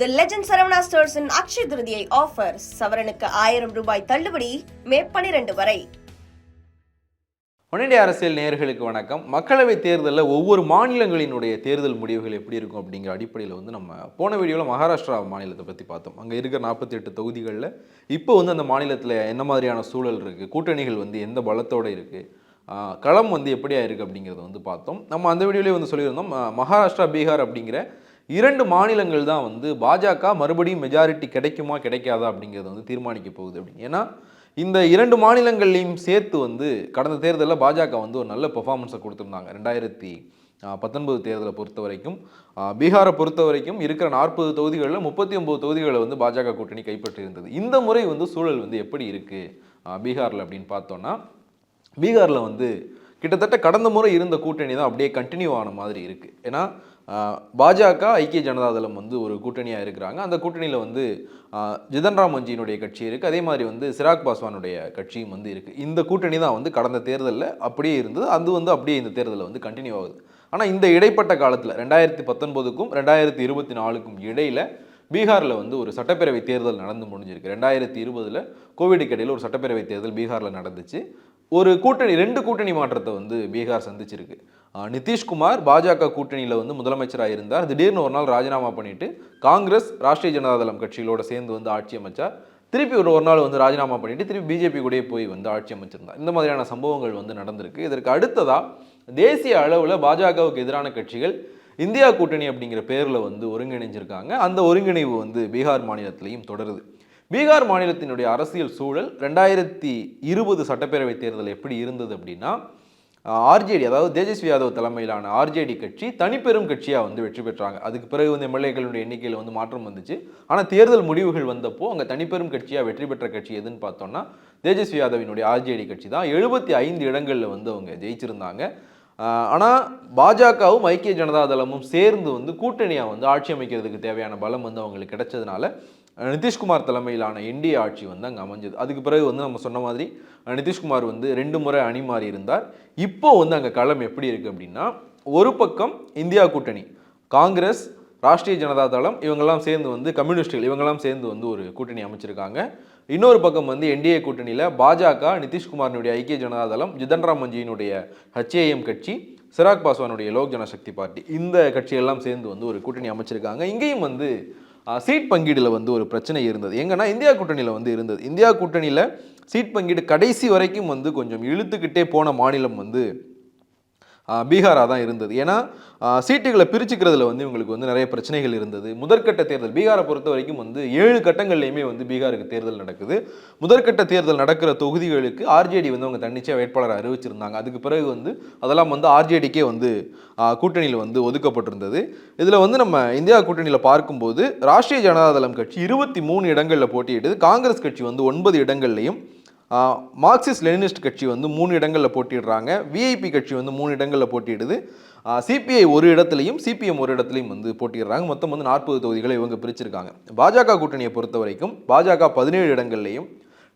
தி legend Saravana ஸ்டோர்ஸின் Akshaya Tritiya offer சவரனுக்கு ஆயிரம் ரூபாய் தள்ளுபடி மே பனிரெண்டு வரை. உடனடி அரசியல் நேர்களுக்கு வணக்கம். மக்களவைத் தேர்தலில் ஒவ்வொரு மாநிலங்களினுடைய தேர்தல் முடிவுகள் எப்படி இருக்கும் அப்படிங்கிற அடிப்படையில் வந்து நம்ம போன வீடியோவில் மகாராஷ்டிரா மாநிலத்தை பற்றி பார்த்தோம். அங்கே இருக்கிற நாற்பத்தி எட்டு தொகுதிகளில் இப்போ வந்து அந்த மாநிலத்தில் என்ன மாதிரியான சூழல் இருக்குது கூட்டணிகள் வந்து எந்த பலத்தோடு இருக்குது களம் வந்து எப்படியா இருக்குது அப்படிங்கிறத வந்து பார்த்தோம். நம்ம அந்த வீடியோலேயே வந்து சொல்லியிருந்தோம். மகாராஷ்டிரா பீகார் அப்படிங்கிற இரண்டு மாநிலங்கள் தான் வந்து பாஜக மறுபடியும் மெஜாரிட்டி கிடைக்குமா கிடைக்காதா அப்படிங்கிறத வந்து தீர்மானிக்க போகுது அப்படின்னு. ஏன்னா இந்த இரண்டு மாநிலங்கள்லையும் சேர்த்து வந்து கடந்த தேர்தலில் பாஜக வந்து ஒரு நல்ல பெர்ஃபார்மன்ஸை கொடுத்துருந்தாங்க. ரெண்டாயிரத்தி பத்தொன்பது தேர்தலை பொறுத்த வரைக்கும். பீகாரை பொறுத்த வரைக்கும் இருக்கிற நாற்பது தொகுதிகளில் முப்பத்தி ஒன்பது தொகுதிகளை வந்து பாஜக கூட்டணி கைப்பற்றியிருந்தது. இந்த முறை வந்து சூழல் வந்து எப்படி இருக்குது பீகாரில் அப்படின்னு பார்த்தோன்னா பீகாரில் வந்து கிட்டத்தட்ட கடந்த முறை இருந்த கூட்டணி தான் அப்படியே கண்டினியூ ஆன மாதிரி இருக்குது ஏன்னா பாஜக ஐக்கிய ஜனதாதளம் வந்து ஒரு கூட்டணியாக இருக்கிறாங்க. அந்த கூட்டணியில் வந்து ஆஹ், ஜிதன் ராம் மஞ்சியினுடைய கட்சி இருக்குது அதே மாதிரி வந்து சிராக் பாஸ்வானுடைய கட்சியும் வந்து இருக்குது இந்த கூட்டணி தான் வந்து கடந்த தேர்தலில் அப்படியே இருந்தது. அது வந்து அப்படியே இந்த தேர்தலில் வந்து கண்டினியூ ஆகுது. ஆனால் இந்த இடைப்பட்ட காலத்தில் ரெண்டாயிரத்தி பத்தொன்பதுக்கும் ரெண்டாயிரத்தி இருபத்தி நாலுக்கும் இடையில் பீகாரில் வந்து ஒரு சட்டப்பேரவை தேர்தல் நடந்து முடிஞ்சிருக்கு. ரெண்டாயிரத்தி இருபதில் கோவிடுக்கு இடையில் ஒரு சட்டப்பேரவை தேர்தல் பீகாரில் நடந்துச்சு. ஒரு கூட்டணி ரெண்டு கூட்டணி மாற்றத்தை வந்து பீகார் சந்திச்சிருக்கு. நிதிஷ்குமார் பாஜக கூட்டணியில் வந்து முதலமைச்சராக இருந்தார். திடீர்னு ஒரு நாள் ராஜினாமா பண்ணிட்டு காங்கிரஸ் ராஷ்ட்ரிய ஜனதாதளம் கட்சிகளோட சேர்ந்து வந்து ஆட்சி அமைச்சார். திருப்பி ஒரு ஒரு நாள் வந்து ராஜினாமா பண்ணிட்டு திருப்பி பிஜேபி கூடயே போய் வந்து ஆட்சி அமைச்சிருந்தார். இந்த மாதிரியான சம்பவங்கள் வந்து நடந்திருக்கு. இதற்கு அடுத்ததா தேசிய அளவில் பாஜகவுக்கு எதிரான கட்சிகள் இந்தியா கூட்டணி அப்படிங்கிற பேரில் வந்து ஒருங்கிணைஞ்சிருக்காங்க. அந்த ஒருங்கிணைவு வந்து பீகார் மாநிலத்திலையும் தொடருது. பீகார் மாநிலத்தினுடைய அரசியல் சூழல் ரெண்டாயிரத்தி இருபது சட்டப்பேரவை தேர்தல் எப்படி இருந்தது அப்படின்னா ஆர்ஜேடி அதாவது தேஜஸ்வி யாதவ் தலைமையிலான ஆர்ஜேடி கட்சி தனிப்பெரும் கட்சியாக வந்து வெற்றி பெற்றாங்க. அதுக்கு பிறகு வந்து எம்எல்ஏக்களுடைய எண்ணிக்கையில் வந்து மாற்றம் வந்துச்சு. ஆனால் தேர்தல் முடிவுகள் வந்தப்போ அங்கே தனிப்பெரும் கட்சியாக வெற்றி பெற்ற கட்சி எதுன்னு பார்த்தோம்னா தேஜஸ்வி யாதவினுடைய ஆர்ஜேடி கட்சி தான். எழுபத்தி ஐந்து இடங்களில் வந்து அவங்க ஜெயிச்சிருந்தாங்க. ஆனால் பாஜகவும் ஐக்கிய ஜனதா தளமும் சேர்ந்து வந்து கூட்டணியாக வந்து ஆட்சி அமைக்கிறதுக்கு தேவையான பலம் வந்து அவங்களுக்கு கிடைச்சதுனால நிதிஷ்குமார் தலைமையிலான என்டிஏ ஆட்சி வந்து அங்கே அமைஞ்சது. அதுக்கு பிறகு வந்து நம்ம சொன்ன மாதிரி நிதிஷ்குமார் வந்து ரெண்டு முறை அணி மாறி இருந்தார். இப்போ வந்து அங்கே களம் எப்படி இருக்குது அப்படின்னா ஒரு பக்கம் இந்தியா கூட்டணி காங்கிரஸ் ராஷ்ட்ரிய ஜனதா தளம் இவங்கெல்லாம் சேர்ந்து வந்து கம்யூனிஸ்டுகள் இவங்கெல்லாம் சேர்ந்து வந்து ஒரு கூட்டணி அமைச்சிருக்காங்க. இன்னொரு பக்கம் வந்து என்டிஏ கூட்டணியில் பாஜக நிதிஷ்குமாரினுடைய ஐக்கிய ஜனதா தளம் ஜிதன்ராம் மஞ்சியினுடைய ஹச்ஏஎம் கட்சி சிராக் பாஸ்வானுடைய லோக் ஜனசக்தி பார்ட்டி இந்த கட்சியெல்லாம் சேர்ந்து வந்து ஒரு கூட்டணி அமைச்சிருக்காங்க. இங்கேயும் வந்து சீட் பங்கீடில் வந்து ஒரு பிரச்சனை இருந்தது. எங்கன்னா இந்தியா கூட்டணியில் வந்து இருந்தது. இந்தியா கூட்டணியில் சீட் பங்கீடு கடைசி வரைக்கும் வந்து கொஞ்சம் இழுத்துக்கிட்டே போன மாநிலம் வந்து பீகாராக தான் இருந்தது. ஏன்னா சீட்டுகளை பிரிச்சுக்கிறதுல வந்து இவங்களுக்கு வந்து நிறைய பிரச்சனைகள் இருந்தது. முதற்கட்ட தேர்தல் பீகாரை பொறுத்த வரைக்கும் வந்து ஏழு கட்டங்கள்லையுமே வந்து பீகாருக்கு தேர்தல் நடக்குது. முதற்கட்ட தேர்தல் நடக்கிற தொகுதிகளுக்கு ஆர்ஜேடி வந்து அவங்க தன்னிச்சையாக வேட்பாளரை அறிவிச்சிருந்தாங்க. அதுக்கு பிறகு வந்து அதெல்லாம் வந்து ஆர்ஜேடிக்கே வந்து கூட்டணியில் வந்து ஒதுக்கப்பட்டிருந்தது. இதில் வந்து நம்ம இந்தியா கூட்டணியில் பார்க்கும்போது ராஷ்ட்ரிய ஜனதாதளம் கட்சி இருபத்தி மூணு இடங்களில் போட்டியிடுது காங்கிரஸ் கட்சி வந்து ஒன்பது இடங்கள்லையும் மார்க்சிஸ்ட் லெனினிஸ்ட் கட்சி வந்து மூணு இடங்களில் போட்டிடுறாங்க விஐபி கட்சி வந்து மூணு இடங்களில் போட்டியிடுது. சிபிஐ ஒரு இடத்துலையும் சிபிஎம் ஒரு இடத்துலையும் வந்து போட்டிடுறாங்க மொத்தம் வந்து நாற்பது தொகுதிகளை இவங்க பிரிச்சிருக்காங்க. பாஜக கூட்டணியை பொறுத்த வரைக்கும் பாஜக பதினேழு இடங்கள்லையும்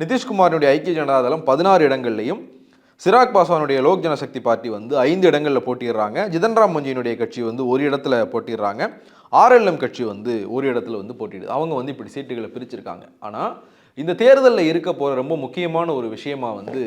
நிதிஷ்குமாரினுடைய ஐக்கிய ஜனதாதளம் பதினாறு இடங்கள்லையும் சிராக் பாஸ்வானுடைய லோக் ஜனசக்தி பார்ட்டி வந்து ஐந்து இடங்களில் போட்டிடுறாங்க ஜிதன் ராம் மஞ்சியினுடைய கட்சி வந்து ஒரு இடத்துல போட்டிடுறாங்க ஆர்எல்எம் கட்சி வந்து ஒரு இடத்துல வந்து போட்டிடுது அவங்க வந்து இப்படி சீட்டுகளை பிரிச்சிருக்காங்க. ஆனால் இந்த தேர்தலில் இருக்க போகிற ரொம்ப முக்கியமான ஒரு விஷயமா வந்து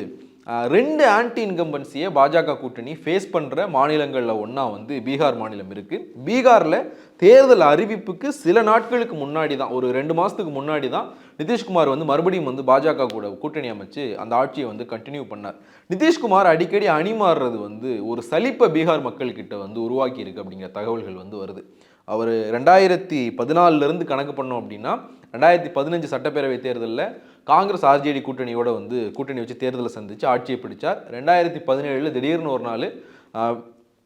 ரெண்டு ஆன்டி இன்கம்பன்சியை பாஜக கூட்டணி ஃபேஸ் பண்ணுற மாநிலங்களில் ஒன்றா வந்து பீகார் மாநிலம் இருக்குது பீகாரில் தேர்தல் அறிவிப்புக்கு சில நாட்களுக்கு முன்னாடி தான் ஒரு ரெண்டு மாதத்துக்கு முன்னாடி தான் நிதிஷ்குமார் வந்து மறுபடியும் வந்து பாஜக கூட கூட்டணி அமைச்சு அந்த ஆட்சியை வந்து கண்டினியூ பண்ணார். நிதிஷ்குமார் அடிக்கடி அணிமாறுறது வந்து ஒரு சலிப்பை பீகார் மக்கள்கிட்ட வந்து உருவாக்கி இருக்கு அப்படிங்கிற தகவல்கள் வந்து வருது. அவர் ரெண்டாயிரத்தி பதினாலிருந்து கணக்கு பண்ணோம் அப்படின்னா ரெண்டாயிரத்தி பதினஞ்சு சட்டப்பேரவை தேர்தலில் காங்கிரஸ் ஆர்ஜேடி கூட்டணியோட வந்து கூட்டணி வச்சு தேர்தலை சந்தித்து ஆட்சியை பிடிச்சார். ரெண்டாயிரத்தி பதினேழில் திடீர்னு ஒரு நாள்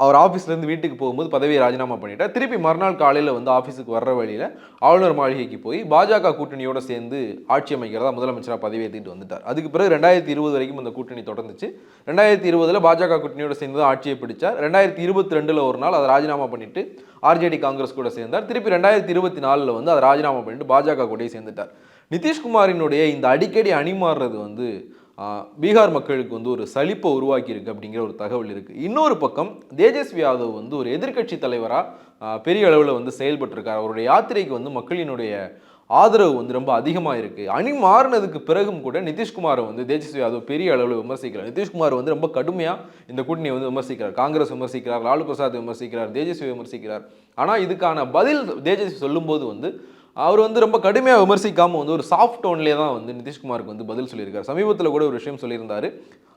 அவர் ஆஃபீஸ்லேருந்து வீட்டுக்கு போகும்போது பதவியை ராஜினாமா பண்ணிட்டார். திருப்பி மறுநாள் காலையில் வந்து ஆஃபீஸுக்கு வர்ற வழியில் ஆளுநர் மாளிகைக்கு போய் பாஜக கூட்டணியோட சேர்ந்து ஆட்சி அமைக்கிறதா முதலமைச்சராக பதவி ஏற்றிட்டு வந்துட்டார். அதுக்கு பிறகு ரெண்டாயிரத்தி இருபது வரைக்கும் அந்த கூட்டணி தொடர்ந்துச்சு. ரெண்டாயிரத்தி இருபதில் பாஜக கூட்டணியோட சேர்ந்து தான் ஆட்சியை பிடிச்சார். ரெண்டாயிரத்தி இருபத்தி ரெண்டில் ஒரு நாள் அதை ராஜினாமா பண்ணிட்டு ஆர்ஜேடி காங்கிரஸ் கூட சேர்ந்தார். திருப்பி ரெண்டாயிரத்தி இருபத்தி நாலில் வந்து அதை ராஜினாமா பண்ணிட்டு பாஜக கூடயே சேர்ந்துட்டார். நிதிஷ்குமாரினுடைய இந்த அடிக்கடி அணிமாறுறது வந்து பீகார் மக்களுக்கு வந்து ஒரு சலிப்பை உருவாக்கி இருக்கு அப்படிங்கிற ஒரு தகவல் இருக்குது இன்னொரு பக்கம் தேஜஸ்வி யாதவ் வந்து ஒரு எதிர்க்கட்சி தலைவராக பெரிய அளவில் வந்து செயல்பட்டிருக்கார். அவருடைய யாத்திரைக்கு வந்து மக்களினுடைய ஆதரவு வந்து ரொம்ப அதிகமாக இருக்குது அணி மாறினதுக்கு பிறகும் கூட நிதிஷ்குமாரை வந்து தேஜஸ்வி யாதவ் பெரிய அளவில் விமர்சிக்கிறார் நிதிஷ்குமார் வந்து ரொம்ப கடுமையாக இந்த கூட்டணியை வந்து விமர்சிக்கிறார். காங்கிரஸ் விமர்சிக்கிறார் லாலு பிரசாத் விமர்சிக்கிறார் தேஜஸ்வி விமர்சிக்கிறார். ஆனால் இதுக்கான பதில் தேஜஸ்வி சொல்லும்போது வந்து அவர் வந்து ரொம்ப கடுமையாக விமர்சிக்காமல் வந்து ஒரு சாஃப்ட் டோன்லேயே தான் வந்து நிதிஷ்குமாருக்கு வந்து பதில் சொல்லியிருக்காரு. சமீபத்தில் கூட ஒரு விஷயம் சொல்லியிருந்தாரு.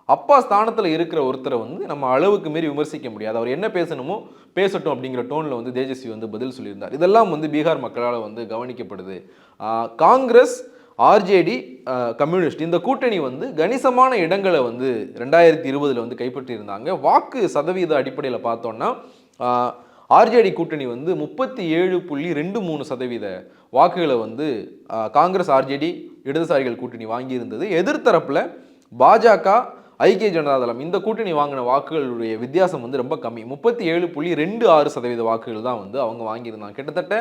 அப்பா ஸ்தானத்தில் இருக்கிற ஒருத்தரை வந்து நம்ம அளவுக்கு மீறி விமர்சிக்க முடியாது. அவர் என்ன பேசணுமோ பேசட்டும் அப்படிங்கிற டோனில் வந்து தேஜஸ்வி வந்து பதில் சொல்லியிருந்தார். இதெல்லாம் வந்து பீகார் மக்களால் வந்து கவனிக்கப்படுது. காங்கிரஸ் ஆர்ஜேடி கம்யூனிஸ்ட் இந்த கூட்டணி வந்து கணிசமான இடங்களை வந்து ரெண்டாயிரத்தி இருபதில் வந்து கைப்பற்றியிருந்தாங்க. வாக்கு சதவீத அடிப்படையில் பார்த்தோன்னா ஆர்ஜேடி கூட்டணி வந்து முப்பத்தி ஏழு புள்ளி ரெண்டு மூணு சதவீத வாக்குகளை வந்து காங்கிரஸ் ஆர்ஜேடி இடதுசாரிகள் கூட்டணி வாங்கியிருந்தது. எதிர்த்தரப்பில் பாஜக ஐக்கிய ஜனதாதளம் இந்த கூட்டணி வாங்கின வாக்குகளுடைய வித்தியாசம் வந்து ரொம்ப கம்மி. முப்பத்தி ஏழு புள்ளி ரெண்டு ஆறு சதவீத வாக்குகள் தான் வந்து அவங்க வாங்கியிருந்தாங்க. கிட்டத்தட்ட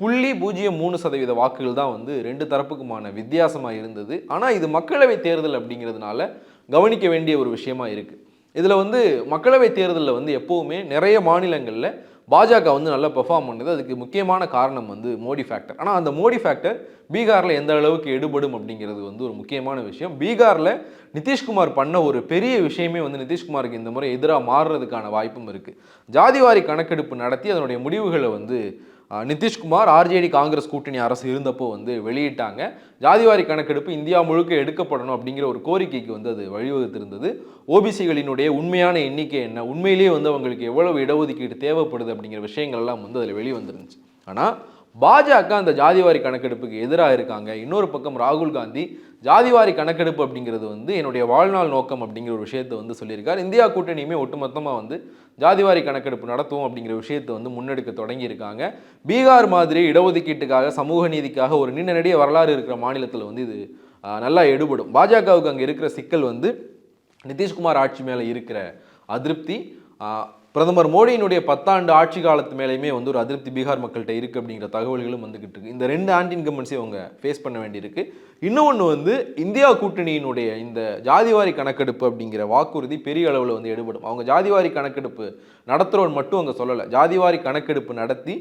புள்ளி பூஜ்ஜியம் மூணு சதவீத வாக்குகள் தான் வந்து ரெண்டு தரப்புக்குமான வித்தியாசமாக இருந்தது. ஆனால் இது மக்களவை தேர்தல் அப்படிங்கிறதுனால கவனிக்க வேண்டிய ஒரு விஷயமா இருக்குது இதில் வந்து மக்களவை தேர்தலில் வந்து எப்போவுமே நிறைய மாநிலங்களில் பாஜக வந்து நல்லா பெர்ஃபார்ம் பண்ணுது. அதுக்கு முக்கியமான காரணம் வந்து மோடி ஃபேக்டர் ஆனால் அந்த மோடி ஃபேக்டர் பீகாரில் எந்த அளவுக்கு எடுபடும் அப்படிங்கிறது வந்து ஒரு முக்கியமான விஷயம். பீகாரில் நிதிஷ்குமார் பண்ண ஒரு பெரிய விஷயமே வந்து நிதிஷ்குமாருக்கு இந்த முறை எதிராக மாறுறதுக்கான வாய்ப்பும் இருக்குது ஜாதிவாரி கணக்கெடுப்பு நடத்தி அதனுடைய முடிவுகளை வந்து நிதிஷ்குமார் ஆர்ஜேடி காங்கிரஸ் கூட்டணி அரசு இருந்தப்போ வந்து வெளியிட்டாங்க. ஜாதிவாரி கணக்கெடுப்பு இந்தியா முழுக்க எடுக்கப்படணும் அப்படிங்கிற ஒரு கோரிக்கைக்கு வந்து அது வழிவகுத்திருந்தது. ஓபிசிகளினுடைய உண்மையான எண்ணிக்கை என்ன? உண்மையிலேயே வந்து அவங்களுக்கு எவ்வளவு இடஒதுக்கீடு தேவைப்படுது அப்படிங்கிற விஷயங்கள்லாம் வந்து அதில் வெளிவந்துருந்துச்சு. ஆனால் பாஜக அந்த ஜாதிவாரி கணக்கெடுப்புக்கு எதிராக இருக்காங்க. இன்னொரு பக்கம் ராகுல் காந்தி ஜாதிவாரி கணக்கெடுப்பு அப்படிங்கிறது வந்து என்னுடைய வாழ்நாள் நோக்கம் அப்படிங்கிற ஒரு விஷயத்தை வந்து சொல்லியிருக்கார். இந்தியா கூட்டணியுமே ஒட்டுமொத்தமாக வந்து ஜாதிவாரி கணக்கெடுப்பு நடத்துவோம் அப்படிங்கிற விஷயத்தை வந்து முன்னெடுக்க தொடங்கியிருக்காங்க. பீகார் மாதிரி இடஒதுக்கீட்டுக்காக சமூக நீதிக்காக ஒரு நீண்ட வரலாறு இருக்கிற மாநிலத்தில் வந்து இது நல்லா எடுபடும். பாஜகவுக்கு அங்கே இருக்கிற சிக்கல் வந்து நிதிஷ்குமார் ஆட்சி மேலே இருக்கிற அதிருப்தி பிரதமர் மோடியினுடைய பத்தாண்டு ஆட்சி காலத்து மேலேயுமே வந்து ஒரு அதிருப்தி பீகார் மக்கள்கிட்ட இருக்குது அப்படிங்கிற தகவல்களும் வந்துக்கிட்டு இருக்கு. இந்த ரெண்டு ஆன்டி இன்கம்பன்ஸையும் அவங்க ஃபேஸ் பண்ண வேண்டியிருக்கு. இன்னொன்று வந்து இந்தியா கூட்டணியினுடைய இந்த ஜாதிவாரி கணக்கெடுப்பு அப்படிங்கிற வாக்குறுதி பெரிய அளவில் வந்து எடுபடும். அவங்க ஜாதிவாரி கணக்கெடுப்பு நடத்துகிறோன்னு மட்டும் அவங்க சொல்லலை. ஜாதிவாரி கணக்கெடுப்பு நடத்தி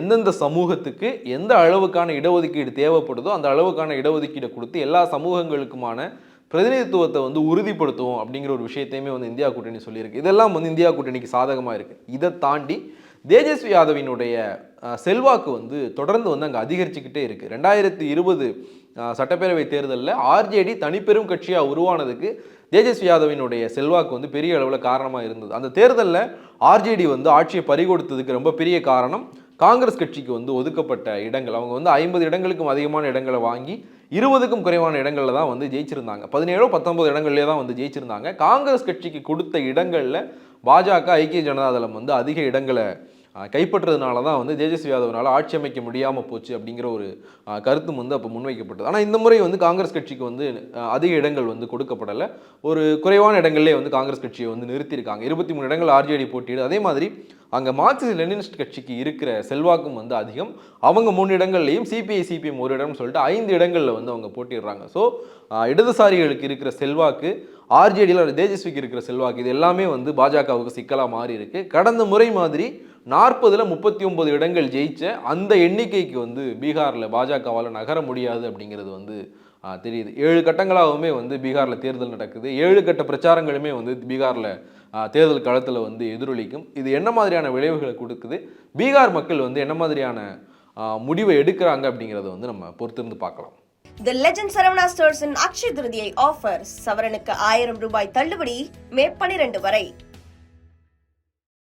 எந்தெந்த சமூகத்துக்கு எந்த அளவுக்கான இடஒதுக்கீடு தேவைப்படுதோ அந்த அளவுக்கான இடஒதுக்கீடை கொடுத்து எல்லா சமூகங்களுக்குமான பிரதிநிதித்துவத்தை வந்து உறுதிப்படுத்துவோம் அப்படிங்கிற ஒரு விஷயத்தையுமே வந்து இந்தியா கூட்டணி சொல்லியிருக்கு. இதெல்லாம் வந்து இந்தியா கூட்டணிக்கு சாதகமாக இருக்குது இதை தாண்டி தேஜஸ்வி யாதவினுடைய செல்வாக்கு வந்து தொடர்ந்து வந்து அங்கே அதிகரிச்சுக்கிட்டே இருக்குது ரெண்டாயிரத்தி இருபது சட்டப்பேரவை தேர்தலில் ஆர்ஜேடி தனிப்பெரும் கட்சியாக உருவானதுக்கு தேஜஸ்வி யாதவினுடைய செல்வாக்கு வந்து பெரிய அளவில் காரணமாக இருந்தது. அந்த தேர்தலில் ஆர்ஜேடி வந்து ஆட்சியை பறிகொடுத்ததுக்கு ரொம்ப பெரிய காரணம் காங்கிரஸ் கட்சிக்கு வந்து ஒதுக்கப்பட்ட இடங்கள் அவங்க வந்து ஐம்பது இடங்களுக்கும் அதிகமான இடங்களை வாங்கி இருபதுக்கும் குறைவான இடங்களில் தான் வந்து ஜெயிச்சிருந்தாங்க. பதினேழோ பத்தொன்பது இடங்கள்லேயே தான் வந்து ஜெயிச்சிருந்தாங்க. காங்கிரஸ் கட்சிக்கு கொடுத்த இடங்களில் பாஜக ஐக்கிய ஜனதாதளம் வந்து அதிக இடங்களை கைப்பற்றதுனால தான் வந்து தேஜஸ்வி யாதவனால் ஆட்சி அமைக்க முடியாமல் போச்சு அப்படிங்கிற ஒரு கருத்தும் வந்து அப்போ முன்வைக்கப்பட்டது. ஆனால் இந்த முறை வந்து காங்கிரஸ் கட்சிக்கு வந்து அதிக இடங்கள் வந்து கொடுக்கப்படலை. ஒரு குறைவான இடங்கள்லேயே வந்து காங்கிரஸ் கட்சியை வந்து நிறுத்தியிருக்காங்க. இருபத்தி மூணு இடங்கள் ஆர்ஜேடி போட்டியிடு. அதே மாதிரி அங்கே மார்க்சிஸ்ட் லெனினிஸ்ட் கட்சிக்கு இருக்கிற செல்வாக்கும் வந்து அதிகம். அவங்க மூணு இடங்கள்லையும் சிபிஐ சிபிஎம் ஒரு இடம்னு சொல்லிட்டு ஐந்து இடங்களில் வந்து அவங்க போட்டிடுறாங்க ஸோ இடதுசாரிகளுக்கு இருக்கிற செல்வாக்கு ஆர்ஜேடியில் தேஜஸ்விக்கு இருக்கிற செல்வாக்கு இது எல்லாமே வந்து பாஜகவுக்கு சிக்கலாக மாறி இருக்கு. கடந்த முறை மாதிரி நாற்பதில் முப்பத்தி ஒன்பது இடங்கள் ஜெயிச்ச அந்த எண்ணிக்கைக்கு வந்து பீகாரில் பாஜகவால் நகர முடியாது அப்படிங்கிறது வந்து தெரியுது. ஏழு கட்டங்களாகவுமே வந்து பீகாரில் தேர்தல் நடக்குது. ஏழு கட்ட பிரச்சாரங்களுமே வந்து பீகாரில் தேர்தல் களத்தில் வந்து எதிரொலிக்கும். இது என்ன மாதிரியான விளைவுகளை கொடுக்குது? பீகார் மக்கள் வந்து என்ன மாதிரியான முடிவை எடுக்கிறாங்க அப்படிங்கிறத வந்து நம்ம பொறுத்திருந்து பார்க்கலாம். தி லெஜண்ட் சரவணா ஸ்டோர்ஸின் அக்ஷய திருதியை ஆஃபர் சவரனுக்கு ஆயிரம் ரூபாய் தள்ளுபடி மே பனிரெண்டு வரை.